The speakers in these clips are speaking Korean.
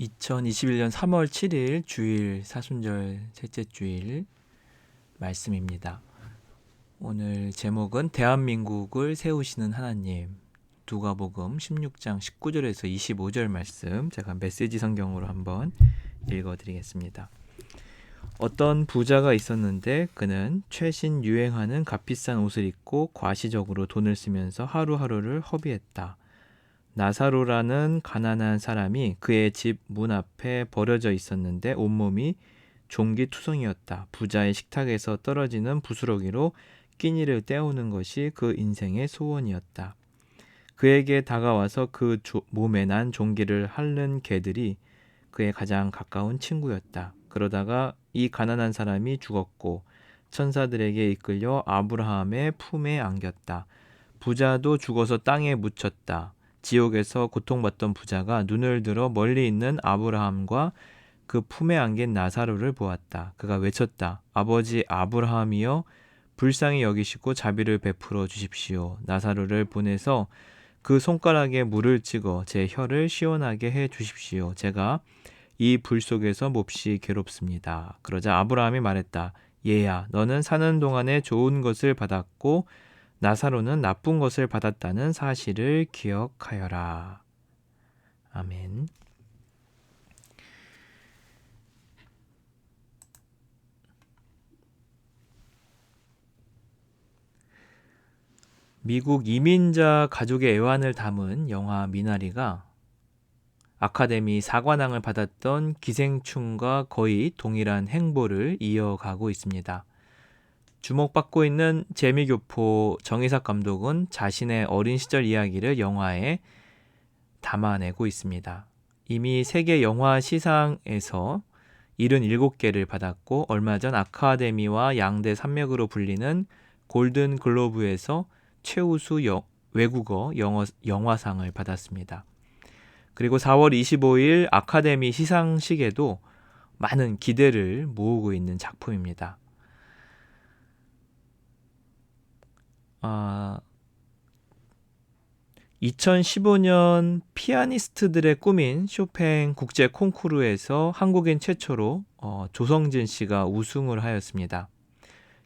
2021년 3월 7일 주일 사순절 셋째 주일 말씀입니다. 오늘 제목은 대한민국을 세우시는 하나님 누가복음 16장 19절에서 25절 말씀 제가 메시지 성경으로 한번 읽어 드리겠습니다. 어떤 부자가 있었는데 그는 최신 유행하는 값비싼 옷을 입고 과시적으로 돈을 쓰면서 하루하루를 허비했다. 나사로라는 가난한 사람이 그의 집 문 앞에 버려져 있었는데 온몸이 종기투성이었다. 부자의 식탁에서 떨어지는 부스러기로 끼니를 때우는 것이 그 인생의 소원이었다. 그에게 다가와서 그 조, 몸에 난 종기를 핥는 개들이 그의 가장 가까운 친구였다. 그러다가 이 가난한 사람이 죽었고 천사들에게 이끌려 아브라함의 품에 안겼다. 부자도 죽어서 땅에 묻혔다. 지옥에서 고통받던 부자가 눈을 들어 멀리 있는 아브라함과 그 품에 안긴 나사로를 보았다. 그가 외쳤다. 아버지 아브라함이여 불쌍히 여기시고 자비를 베풀어 주십시오. 나사로를 보내서 그 손가락에 물을 찍어 제 혀를 시원하게 해 주십시오. 제가 이 불 속에서 몹시 괴롭습니다. 그러자 아브라함이 말했다. 얘야, 너는 사는 동안에 좋은 것을 받았고 나사로는 나쁜 것을 받았다는 사실을 기억하여라. 아멘. 미국 이민자 가족의 애환을 담은 영화 미나리가 아카데미 사관왕을 받았던 기생충과 거의 동일한 행보를 이어가고 있습니다. 주목받고 있는 재미교포 정의삭 감독은 자신의 어린 시절 이야기를 영화에 담아내고 있습니다. 이미 세계 영화 시상에서 77개를 받았고 얼마 전 아카데미와 양대 산맥으로 불리는 골든 글로브에서 최우수 여, 외국어 영어, 영화상을 받았습니다. 그리고 4월 25일 아카데미 시상식에도 많은 기대를 모으고 있는 작품입니다. 아, 2015년 피아니스트들의 꿈인 쇼팽 국제 콩쿠르에서 한국인 최초로 어, 조성진 씨가 우승을 하였습니다.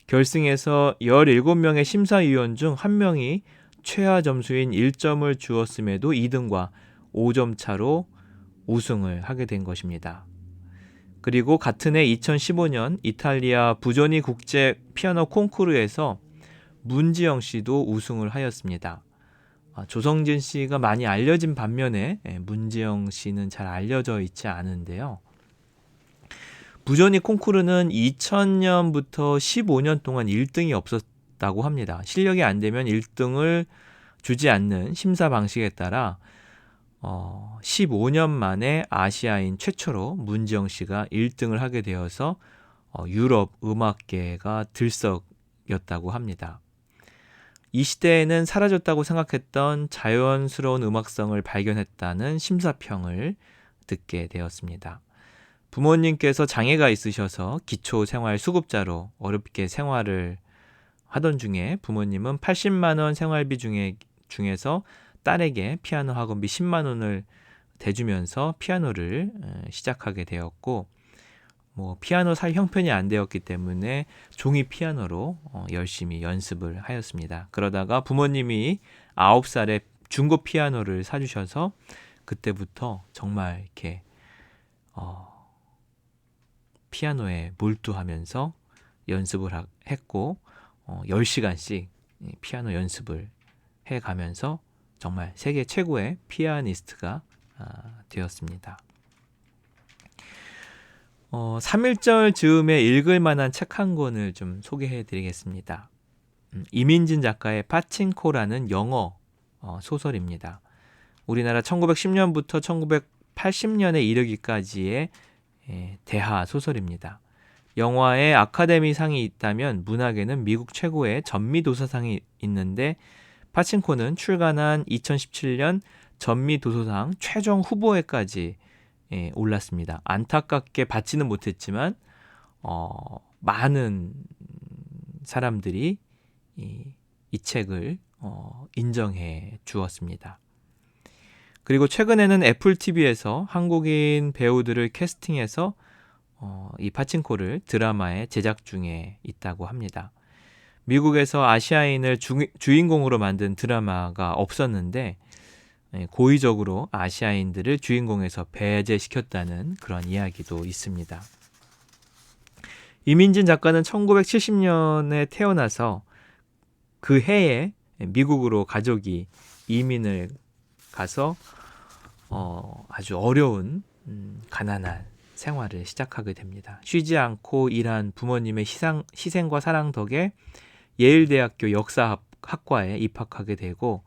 결승에서 17명의 심사위원 중한 명이 최하 점수인 1점을 주었음에도 2등과 5점 차로 우승을 하게 된 것입니다. 그리고 같은 해 2015년 이탈리아 부조니 국제 피아노 콩쿠르에서 문지영 씨도 우승을 하였습니다. 아, 조성진 씨가 많이 알려진 반면에 예, 문지영 씨는 잘 알려져 있지 않은데요. 부전이 콩쿠르는 2000년부터 15년 동안 1등이 없었다고 합니다. 실력이 안 되면 1등을 주지 않는 심사 방식에 따라 어, 15년 만에 아시아인 최초로 문지영 씨가 1등을 하게 되어서 어, 유럽 음악계가 들썩였다고 합니다. 이 시대에는 사라졌다고 생각했던 자연스러운 음악성을 발견했다는 심사평을 듣게 되었습니다. 부모님께서 장애가 있으셔서 기초 생활 수급자로 어렵게 생활을 하던 중에 부모님은 80만 원 생활비 중에 중에서 딸에게 피아노 학원비 10만 원을 대주면서 피아노를 시작하게 되었고 뭐 피아노 살 형편이 안 되었기 때문에 종이 피아노로 어, 열심히 연습을 하였습니다. 그러다가 부모님이 9살에 중고 피아노를 사주셔서 그때부터 정말 이렇게 어, 피아노에 몰두하면서 연습을 하, 했고 어, 10시간씩 피아노 연습을 해가면서 정말 세계 최고의 피아니스트가 아, 되었습니다. 어, 3일절 즈음에 읽을 만한 책 한 권을 좀 소개해 드리겠습니다. 음, 이민진 작가의 파친코라는 영어 어, 소설입니다. 우리나라 1910년부터 1980년에 이르기까지의 예, 대하 소설입니다. 영화에 아카데미 상이 있다면 문학에는 미국 최고의 전미도서상이 있는데 파친코는 출간한 2017년 전미도서상 최종 후보에까지 예, 올랐습니다. 안타깝게 받지는 못했지만 어, 많은 사람들이 이, 이 책을 어, 인정해 주었습니다. 그리고 최근에는 애플 TV에서 한국인 배우들을 캐스팅해서 어, 이 파친코를 드라마에 제작 중에 있다고 합니다. 미국에서 아시아인을 주, 주인공으로 만든 드라마가 없었는데 예, 고의적으로 아시아인들을 주인공에서 배제시켰다는 그런 이야기도 있습니다. 이민진 작가는 1970년에 태어나서 그 해에 미국으로 가족이 이민을 가서 어, 아주 어려운 음, 가난한 생활을 시작하게 됩니다. 쉬지 않고 일한 부모님의 희상, 희생과 사랑 덕에 예일대학교 역사학과에 입학하게 되고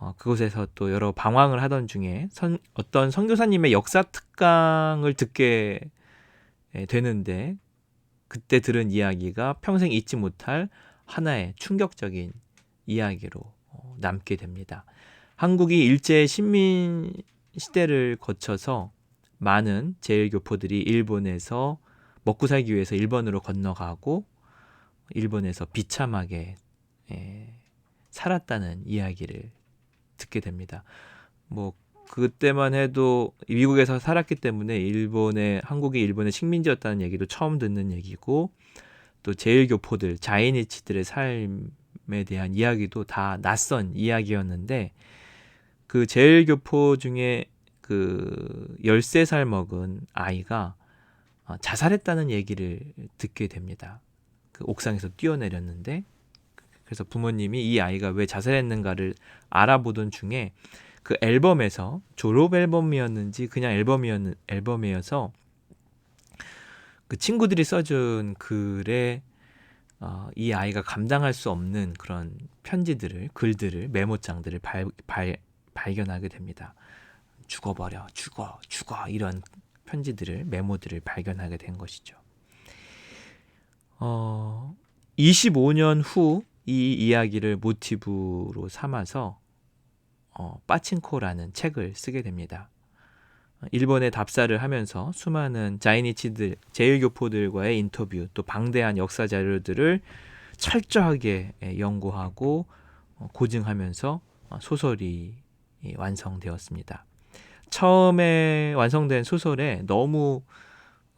어, 그곳에서 또 여러 방황을 하던 중에 선, 어떤 선교사님의 역사 특강을 듣게 되는데 그때 들은 이야기가 평생 잊지 못할 하나의 충격적인 이야기로 어, 남게 됩니다. 한국이 일제 식민 시대를 거쳐서 많은 제일교포들이 일본에서 먹고 살기 위해서 일본으로 건너가고 일본에서 비참하게 에, 살았다는 이야기를 듣게 됩니다. 뭐 그때만 해도 미국에서 살았기 때문에 일본의 한국이 일본의 식민지였다는 얘기도 처음 듣는 얘기고 또 제일교포들 자이니치들의 삶에 대한 이야기도 다 낯선 이야기였는데 그 제일교포 중에 그 13살 먹은 아이가 어, 자살했다는 얘기를 듣게 됩니다. 그 옥상에서 뛰어내렸는데 그래서 부모님이 이 아이가 왜 자살했는가를 알아보던 중에 그 앨범에서 졸업 앨범이었는지 그냥 앨범이었는 앨범이어서 그 친구들이 써준 글에 어, 이 아이가 감당할 수 없는 그런 편지들을 글들을 메모장들을 발, 발, 발견하게 됩니다. 죽어버려, 죽어, 죽어 이런 편지들을 메모들을 발견하게 된 것이죠. 어, 25년 후 이 이야기를 모티브로 삼아서 어, 빠친코라는 책을 쓰게 됩니다. 일본에 답사를 하면서 수많은 자이니치들, 제일교포들과의 인터뷰, 또 방대한 역사 자료들을 철저하게 예, 연구하고 어, 고증하면서 어, 소설이 완성되었습니다. 처음에 완성된 소설에 너무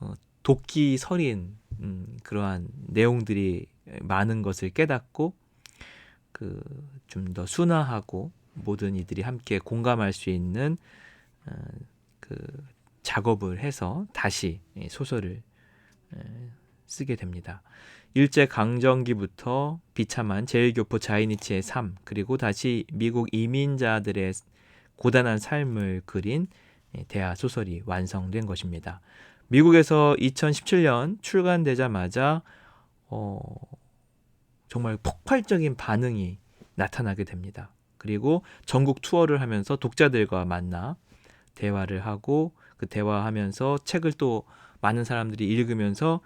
어, 도끼 서린 음, 그러한 내용들이 많은 것을 깨닫고 그 좀 더 순화하고 모든 이들이 함께 공감할 수 있는 그 작업을 해서 다시 소설을 쓰게 됩니다. 일제 강점기부터 비참한 제일교포 자이니치의 삶 그리고 다시 미국 이민자들의 고단한 삶을 그린 대하 소설이 완성된 것입니다. 미국에서 2017년 출간되자마자 어, 정말 폭발적인 반응이 나타나게 됩니다. 그리고 전국 투어를 하면서 독자들과 만나 대화를 하고 그 대화하면서 책을 또 많은 사람들이 읽으면서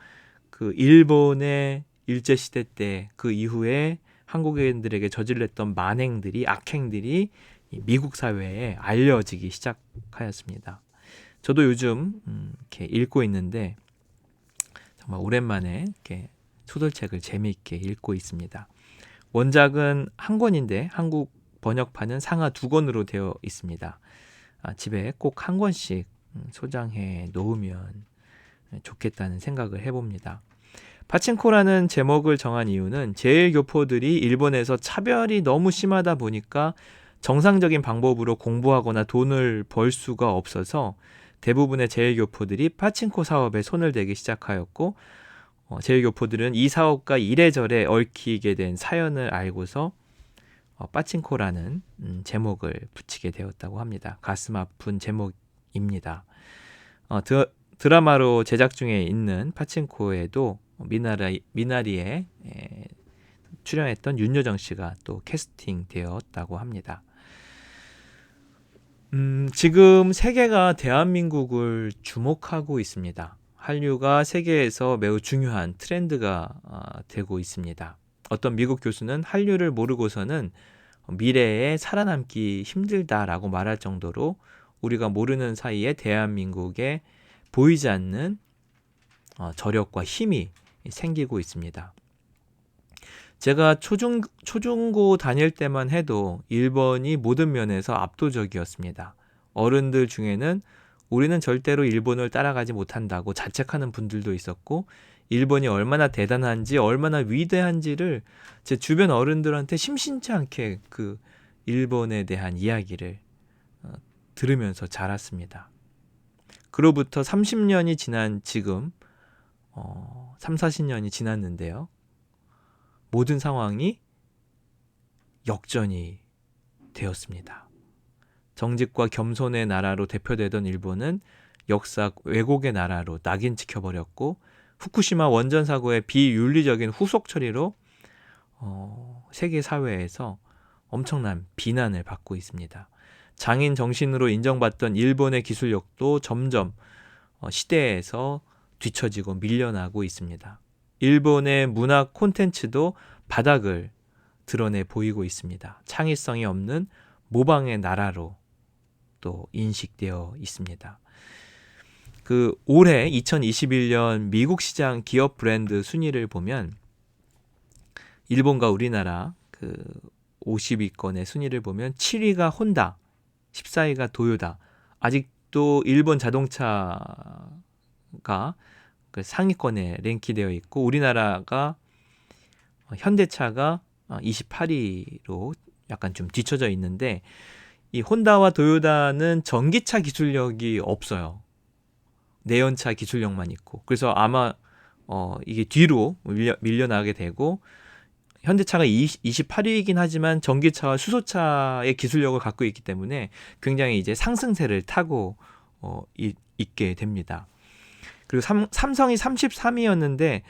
그 일본의 일제 시대 때 그 이후에 한국인들에게 저질렀던 만행들이 악행들이 미국 사회에 알려지기 시작하였습니다. 저도 요즘 음, 이렇게 읽고 있는데 정말 오랜만에 이렇게 소설책을 재미있게 읽고 있습니다. 원작은 한 권인데 한국 번역판은 상하 두 권으로 되어 있습니다. 아, 집에 꼭 한 권씩 음, 소장해 놓으면 좋겠다는 생각을 해봅니다. 파친코라는 제목을 정한 이유는 제일 교포들이 일본에서 차별이 너무 심하다 보니까 정상적인 방법으로 공부하거나 돈을 벌 수가 없어서 대부분의 제일 교포들이 파친코 사업에 손을 대기 시작하였고 어, 제일교포들은 이 사업과 이래저래 얽히게 된 사연을 알고서 어, 빠친코라는 음, 제목을 붙이게 되었다고 합니다. 가슴 아픈 제목입니다. 어, 드, 드라마로 제작 중에 있는 파친코에도 미나리, 미나리에 에, 출연했던 윤여정 씨가 또 캐스팅 되었다고 합니다. 음, 지금 세계가 대한민국을 주목하고 있습니다. 한류가 세계에서 매우 중요한 트렌드가 어, 되고 있습니다. 어떤 미국 교수는 한류를 모르고서는 미래에 살아남기 힘들다라고 말할 정도로 우리가 모르는 사이에 대한민국에 보이지 않는 어, 저력과 힘이 생기고 있습니다. 제가 초중 초중고 다닐 때만 해도 일본이 모든 면에서 압도적이었습니다. 어른들 중에는 우리는 절대로 일본을 따라가지 못한다고 자책하는 분들도 있었고 일본이 얼마나 대단한지 얼마나 위대한지를 제 주변 어른들한테 심심치 않게 그 일본에 대한 이야기를 어, 들으면서 자랐습니다. 그로부터 30년이 지난 지금 어, 3, 40년이 지났는데요. 모든 상황이 역전이 되었습니다. 정직과 겸손의 나라로 대표되던 일본은 역사 왜곡의 나라로 낙인 찍혀버렸고 후쿠시마 원전 사고의 비윤리적인 후속 처리로 어, 세계 사회에서 엄청난 비난을 받고 있습니다. 장인 정신으로 인정받던 일본의 기술력도 점점 어, 시대에서 뒤처지고 밀려나고 있습니다. 일본의 문화 콘텐츠도 바닥을 드러내 보이고 있습니다. 창의성이 없는 모방의 나라로 또 인식되어 있습니다. 그 올해 2021년 미국 시장 기업 브랜드 순위를 보면 일본과 우리나라 그 50위권의 순위를 보면 7위가 혼다, 14위가 도요다. 아직도 일본 자동차가 그 상위권에 랭크되어 있고 우리나라가 어, 현대차가 28위로 약간 좀 뒤쳐져 있는데 이 혼다와 도요다는 전기차 기술력이 없어요. 내연차 기술력만 있고 그래서 아마 어 이게 뒤로 밀려, 밀려나게 되고 현대차가 20, 28위이긴 하지만 전기차와 수소차의 기술력을 갖고 있기 때문에 굉장히 이제 상승세를 타고 어, 이, 있게 됩니다. 그리고 삼, 삼성이 33위였는데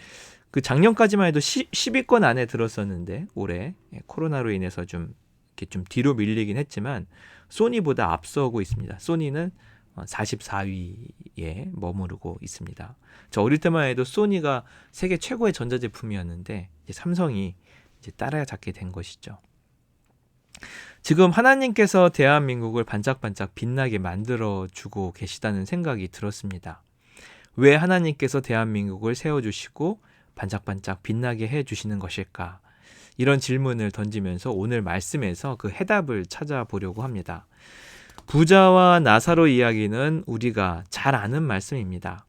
그 작년까지만 해도 10, 10위권 안에 들었었는데 올해 예, 코로나로 인해서 좀 이렇게 좀 뒤로 밀리긴 했지만 소니보다 앞서고 있습니다. 소니는 44위에 어, 머무르고 있습니다. 저 어릴 때만 해도 소니가 세계 최고의 전자제품이었는데 삼성이 이제 따라잡게 된 것이죠. 지금 하나님께서 대한민국을 반짝반짝 빛나게 만들어 주고 계시다는 생각이 들었습니다. 왜 하나님께서 대한민국을 세워주시고 반짝반짝 빛나게 해 주시는 것일까? 이런 질문을 던지면서 오늘 말씀에서 그 해답을 찾아보려고 합니다. 부자와 나사로 이야기는 우리가 잘 아는 말씀입니다.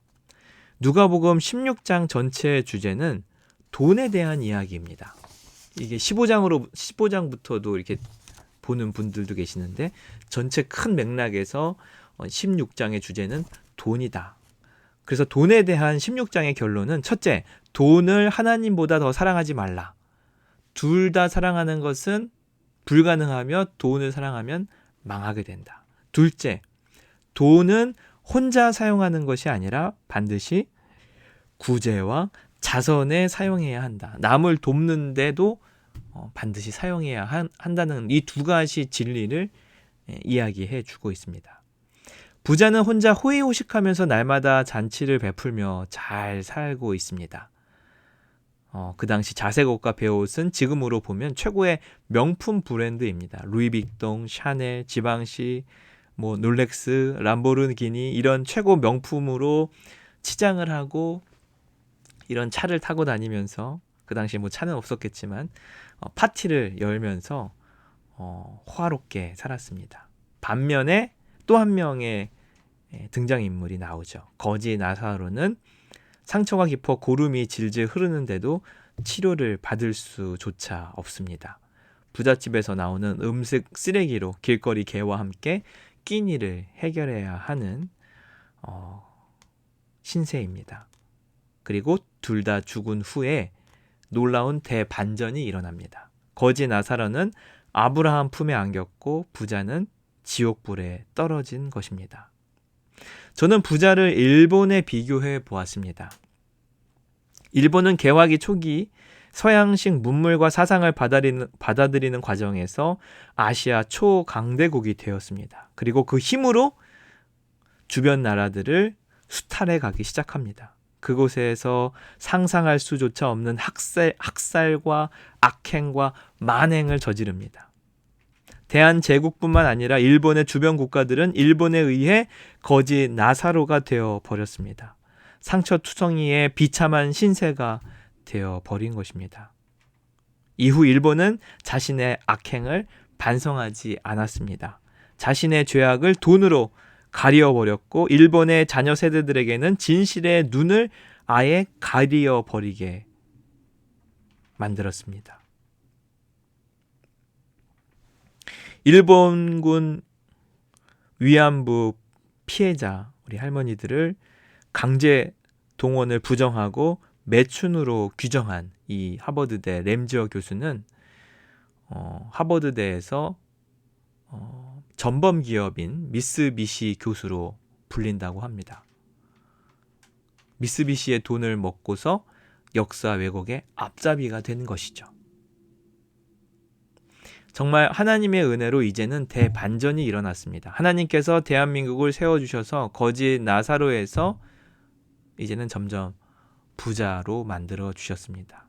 누가복음 16장 전체의 주제는 돈에 대한 이야기입니다. 이게 15장으로 15장부터도 이렇게 보는 분들도 계시는데 전체 큰 맥락에서 16장의 주제는 돈이다. 그래서 돈에 대한 16장의 결론은 첫째, 돈을 하나님보다 더 사랑하지 말라. 둘 다 사랑하는 것은 불가능하며 돈을 사랑하면 망하게 된다. 둘째, 돈은 혼자 사용하는 것이 아니라 반드시 구제와 자선에 사용해야 한다. 남을 돕는데도 어, 반드시 사용해야 한, 한다는 이 두 가지 진리를 예, 이야기해 주고 있습니다. 부자는 혼자 호의호식하면서 날마다 잔치를 베풀며 잘 살고 있습니다. 어, 그 당시 자색 옷과 배옷은 지금으로 보면 최고의 명품 브랜드입니다. 루이빅동, 샤넬, 지방시, 뭐 놀렉스, 람보르기니 이런 최고 명품으로 치장을 하고 이런 차를 타고 다니면서 그 당시에 뭐 차는 없었겠지만 어, 파티를 열면서 어, 호화롭게 살았습니다. 반면에 또 한 명의 예, 등장인물이 나오죠. 거지 나사로는 상처가 깊어 고름이 질질 흐르는데도 치료를 받을 수조차 없습니다. 부잣집에서 나오는 음식 쓰레기로 길거리 개와 함께 끼니를 해결해야 하는 어, 신세입니다. 그리고 둘 다 죽은 후에 놀라운 대반전이 일어납니다. 거지 나사로는 아브라함 품에 안겼고 부자는 지옥불에 떨어진 것입니다. 저는 부자를 일본에 비교해 보았습니다. 일본은 개화기 초기 서양식 문물과 사상을 받아들이는, 받아들이는 과정에서 아시아 초강대국이 되었습니다. 그리고 그 힘으로 주변 나라들을 수탈해 가기 시작합니다. 그곳에서 상상할 수조차 없는 학살, 학살과 악행과 만행을 저지릅니다. 대한제국뿐만 아니라 일본의 주변 국가들은 일본에 의해 거지 나사로가 되어 버렸습니다. 상처투성이의 비참한 신세가 되어 버린 것입니다. 이후 일본은 자신의 악행을 반성하지 않았습니다. 자신의 죄악을 돈으로 가리어버렸고 일본의 자녀 세대들에게는 진실의 눈을 아예 가리어버리게 만들었습니다. 일본군 위안부 피해자 우리 할머니들을 강제 동원을 부정하고 매춘으로 규정한 이 하버드대 램지어 교수는 어, 하버드대에서 어, 전범 기업인 미쓰비시 교수로 불린다고 합니다. 미쓰비시의 돈을 먹고서 역사 왜곡의 앞잡이가 된 것이죠. 정말 하나님의 은혜로 이제는 대반전이 일어났습니다. 하나님께서 대한민국을 세워주셔서 거짓 나사로에서 이제는 점점 부자로 만들어 주셨습니다.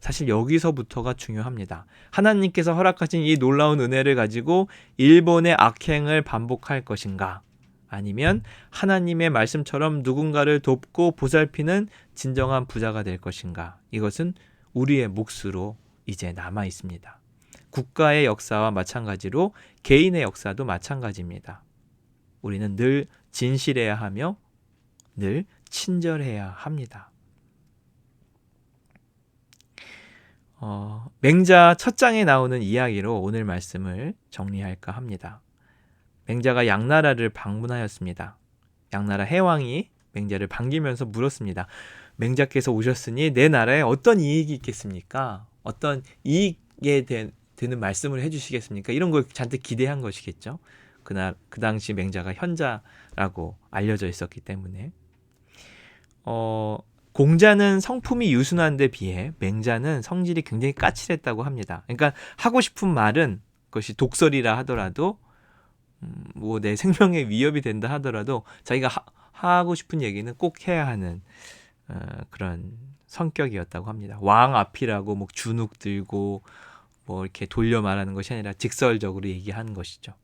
사실 여기서부터가 중요합니다. 하나님께서 허락하신 이 놀라운 은혜를 가지고 일본의 악행을 반복할 것인가? 아니면 하나님의 말씀처럼 누군가를 돕고 보살피는 진정한 부자가 될 것인가? 이것은 우리의 몫으로 이제 남아 있습니다. 국가의 역사와 마찬가지로 개인의 역사도 마찬가지입니다. 우리는 늘 진실해야 하며 늘 친절해야 합니다. 어, 맹자 첫 장에 나오는 이야기로 오늘 말씀을 정리할까 합니다. 맹자가 양나라를 방문하였습니다. 양나라 해왕이 맹자를 반기면서 물었습니다. 맹자께서 오셨으니 내 나라에 어떤 이익이 있겠습니까? 어떤 이익에 대한 드는 말씀을 해주시겠습니까? 이런 걸 잔뜩 기대한 것이겠죠. 그날 그 당시 맹자가 현자라고 알려져 있었기 때문에 어, 공자는 성품이 유순한 데 비해 맹자는 성질이 굉장히 까칠했다고 합니다. 그러니까 하고 싶은 말은 그것이 독설이라 하더라도 음, 뭐내 생명에 위협이 된다 하더라도 자기가 하, 하고 싶은 얘기는 꼭 해야 하는 어, 그런 성격이었다고 합니다. 왕 앞이라고 뭐 주눅 들고 뭐 이렇게 돌려 말하는 것이 아니라 직설적으로 얘기하는 것이죠.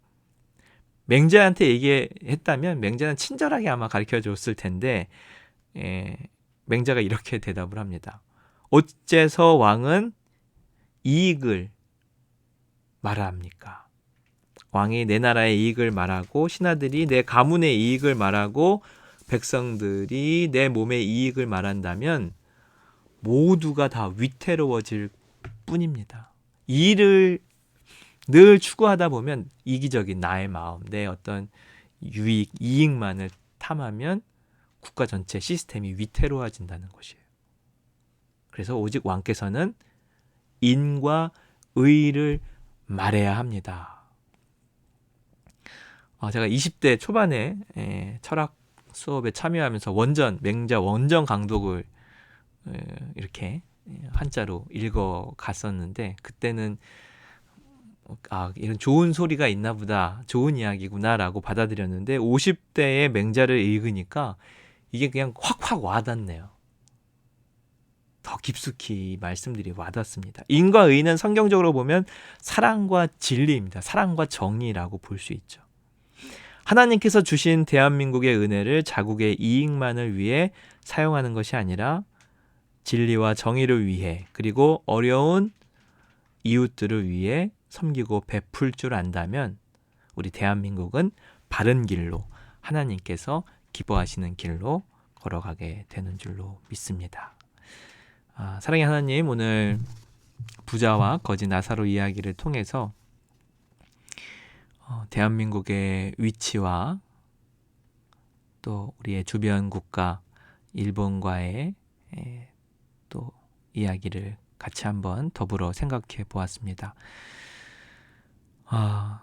맹자한테 얘기했다면 맹자는 친절하게 아마 가르쳐 줬을 텐데 예, 맹자가 이렇게 대답을 합니다. 어째서 왕은 이익을 말합니까? 왕이 내 나라의 이익을 말하고 신하들이 내 가문의 이익을 말하고 백성들이 내 몸의 이익을 말한다면 모두가 다 위태로워질 뿐입니다. 일을 늘 추구하다 보면 이기적인 나의 마음, 내 어떤 유익, 이익만을 탐하면 국가 전체 시스템이 위태로워진다는 것이에요. 그래서 오직 왕께서는 인과 의를 말해야 합니다. 어, 제가 20대 초반에 에, 철학 수업에 참여하면서 원전, 맹자 원전 강독을 에, 이렇게 한자로 읽어 갔었는데 그때는 아, 이런 좋은 소리가 있나 보다. 좋은 이야기구나라고 받아들였는데 50대의 맹자를 읽으니까 이게 그냥 확확 와닿네요. 더 깊숙이 말씀들이 와닿습니다. 인과 의는 성경적으로 보면 사랑과 진리입니다. 사랑과 정의라고 볼 수 있죠. 하나님께서 주신 대한민국의 은혜를 자국의 이익만을 위해 사용하는 것이 아니라 진리와 정의를 위해 그리고 어려운 이웃들을 위해 섬기고 베풀 줄 안다면 우리 대한민국은 바른 길로 하나님께서 기뻐하시는 길로 걸어가게 되는 줄로 믿습니다. 아, 사랑의 하나님 오늘 부자와 거지 나사로 이야기를 통해서 어, 대한민국의 위치와 또 우리의 주변 국가 일본과의 이야기를 같이 한번 더불어 생각해 보았습니다. 아,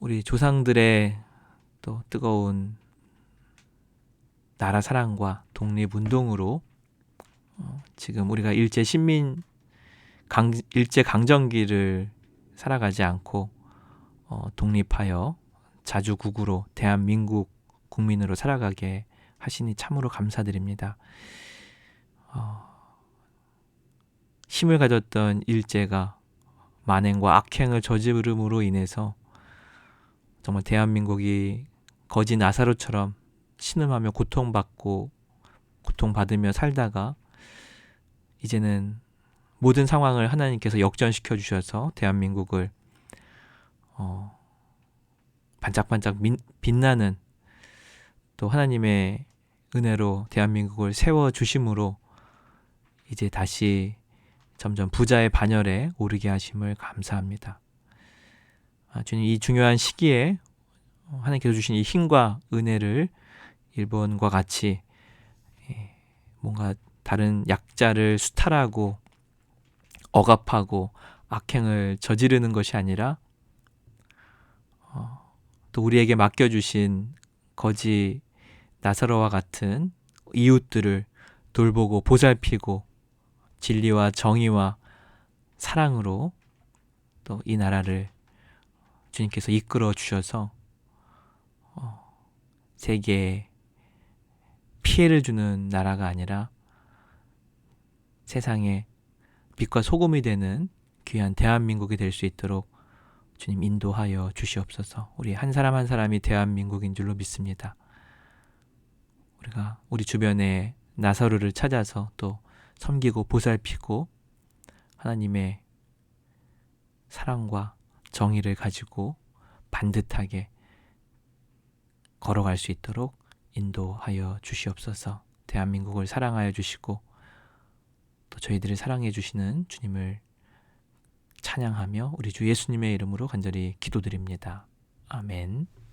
우리 조상들의 또 뜨거운 나라 사랑과 독립운동으로 어, 지금 우리가 일제 신민 강, 일제 강점기를 살아가지 않고 어, 독립하여 자주국으로 대한민국 국민으로 살아가게 하시니 참으로 감사드립니다. 어, 힘을 가졌던 일제가 만행과 악행을 저지름으로 인해서 정말 대한민국이 거지 나사로처럼 신음하며 고통받고 고통받으며 살다가 이제는 모든 상황을 하나님께서 역전시켜 주셔서 대한민국을 어, 반짝반짝 민- 빛나는 또 하나님의 은혜로 대한민국을 세워 주심으로 이제 다시 점점 부자의 반열에 오르게 하심을 감사합니다. 아, 주님 이 중요한 시기에 하나님께서 주신 이 힘과 은혜를 일본과 같이 예, 뭔가 다른 약자를 수탈하고 억압하고 악행을 저지르는 것이 아니라 어, 또 우리에게 맡겨주신 거지 나사로와 같은 이웃들을 돌보고 보살피고 진리와 정의와 사랑으로 또 이 나라를 주님께서 이끌어 주셔서 어, 세계에 피해를 주는 나라가 아니라 세상에 빛과 소금이 되는 귀한 대한민국이 될 수 있도록 주님 인도하여 주시옵소서. 우리 한 사람 한 사람이 대한민국인 줄로 믿습니다. 우리가 우리 주변에 나사로를 찾아서 또 섬기고 보살피고 하나님의 사랑과 정의를 가지고 반듯하게 걸어갈 수 있도록 인도하여 주시옵소서. 대한민국을 사랑하여 주시고 또 저희들을 사랑해 주시는 주님을 찬양하며 우리 주 예수님의 이름으로 간절히 기도드립니다. 아멘.